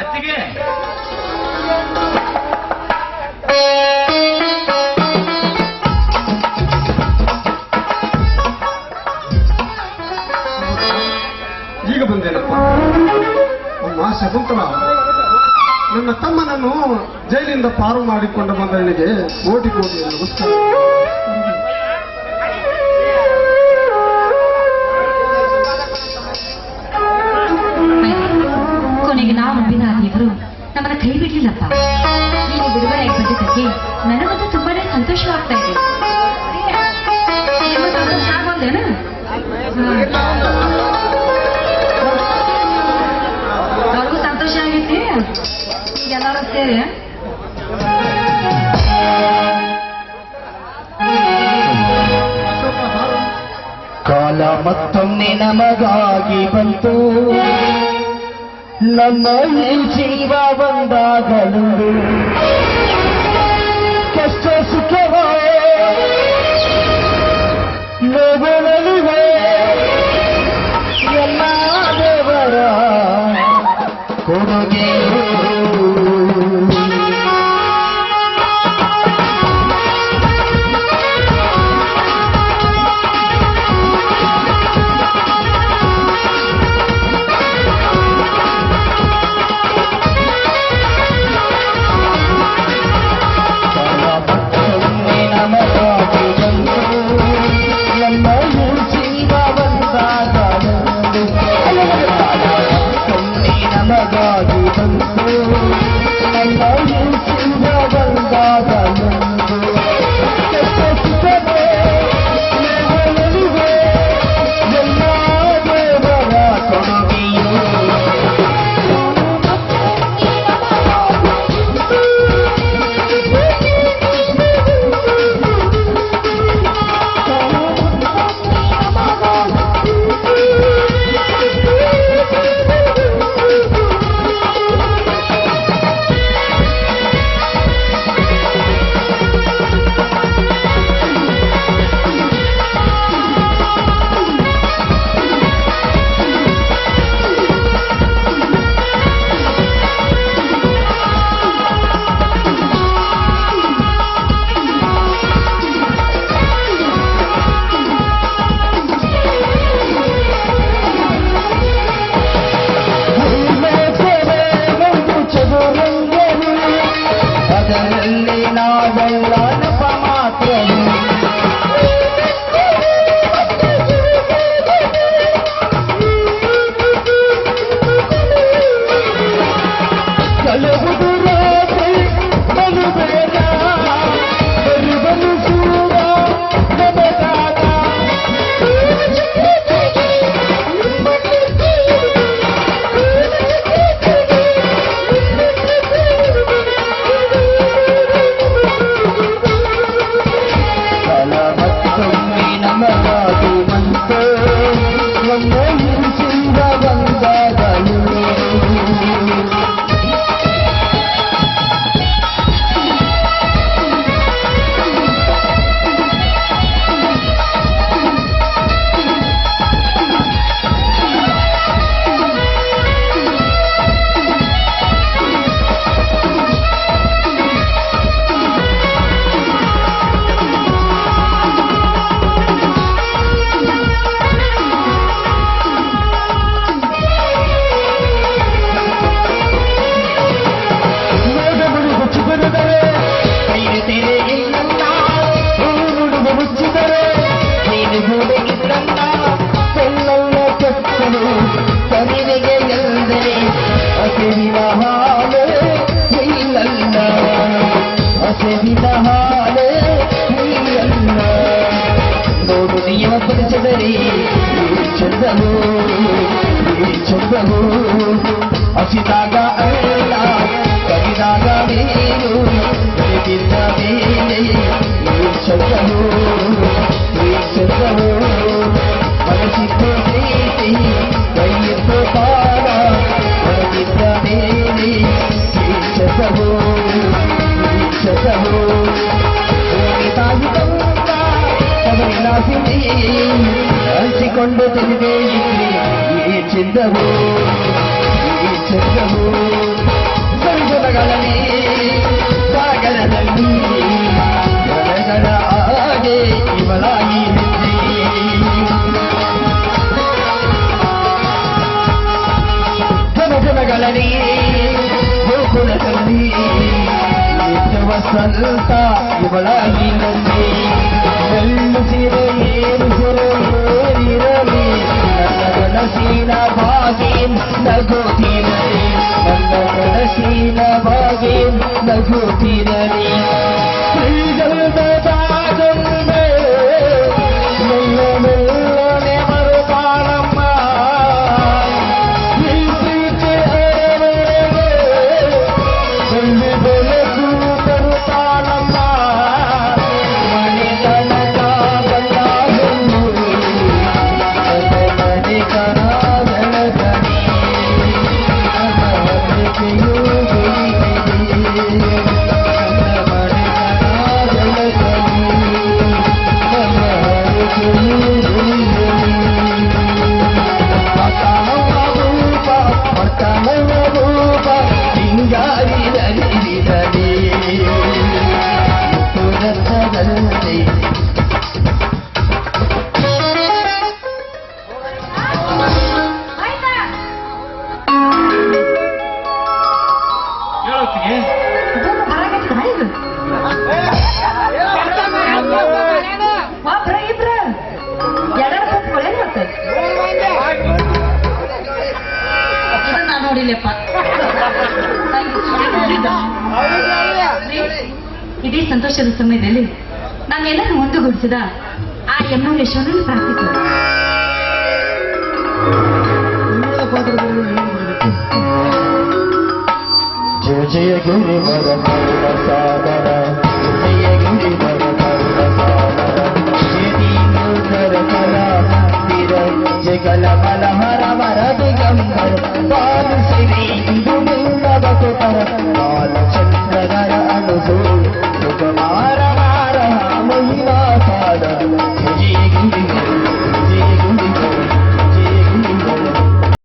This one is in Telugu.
ಅತ್ತಿಗೆ. ಈಗ ಬಂದೇನಪ್ಪ? ಅಮ್ಮ ಶಕುಂತಲ. ನನ್ನ ತಮ್ಮನನ್ನು ಜೈಲಿಂದ ಪಾರು ಮಾಡಿಕೊಂಡು ಬಂದವನಿಗೆ ಕೋಟಿ ಕೋಟಿ ನಮಸ್ಕಾರ. ನಮ್ಮನ್ನ ಕೈ ಬಿಡ್ಲಿಲ್ಲಪ್ಪ. ನೀನು ಬಿಡುಗಡೆ ಬಂದಿದ್ದಕ್ಕೆ ನನಗಂತೂ ತುಂಬಾನೇ ಸಂತೋಷವಾಗ್ತಾ ಇದೆ. ಸಂತೋಷ ಆಗೋಲ್ದೇನು ಅವ್ರಿಗೂ ಸಂತೋಷ ಆಗೈತಿ? ಎಲ್ಲರೂ ಸೇರಿ ಕಾಲ ಮತ್ತೊಮ್ಮೆ ನಮಗಾಗಿ ಬಂತು. ನಮ್ಮ ಈ ಜೀವ ಒಂದಾಗಲು ಕಷ್ಟ ಸುಖವ ನೋವುಗಳಿವೆ ಎಲ್ಲ చెందము చెందము అసితాగా అయినా కవిదాగా నేను చెందము చెందము మనసితో ప్రీతి కయ్యతో పాడ మనసిద్ద దేవి చెందము చెందము. తాగుతా కవి నాసి ಹಂಚಿಕೊಂಡು ತಂದೆ ಇದ್ರಿ ಈ ಚಂದವು ಈ ಚಂದವು ಸಂಗಮಗಳಲ್ಲಿ ಸಾಗರದಲ್ಲಿ ಗಣಗಳ ಹಾಗೆ ಇವಳಾಗಿ ಜನಗಳಲ್ಲಿ ಗೋಕುಲದಲ್ಲಿ ನಿತ್ಯವ ಸಂತ ಇವಳಾಗಿ ನಂದಿ ನೋಡಿಲ್ಲಪ್ಪ ಇದೇ ಸಂತೋಷದ ಸಮಯದಲ್ಲಿ ನಾವೆಲ್ಲರೂ ಒಂದುಗೂಡಿಸಿದ ಆ ಎಮ್ಮೆ ವಿಶ್ವನನ್ನು జయ జయ గిరి మద పూర్ణ సాగర జయ గిరి మద పూర్ణ సాగర జయీ నూతర కళా మందిర జగల మల హర మర దిగంబర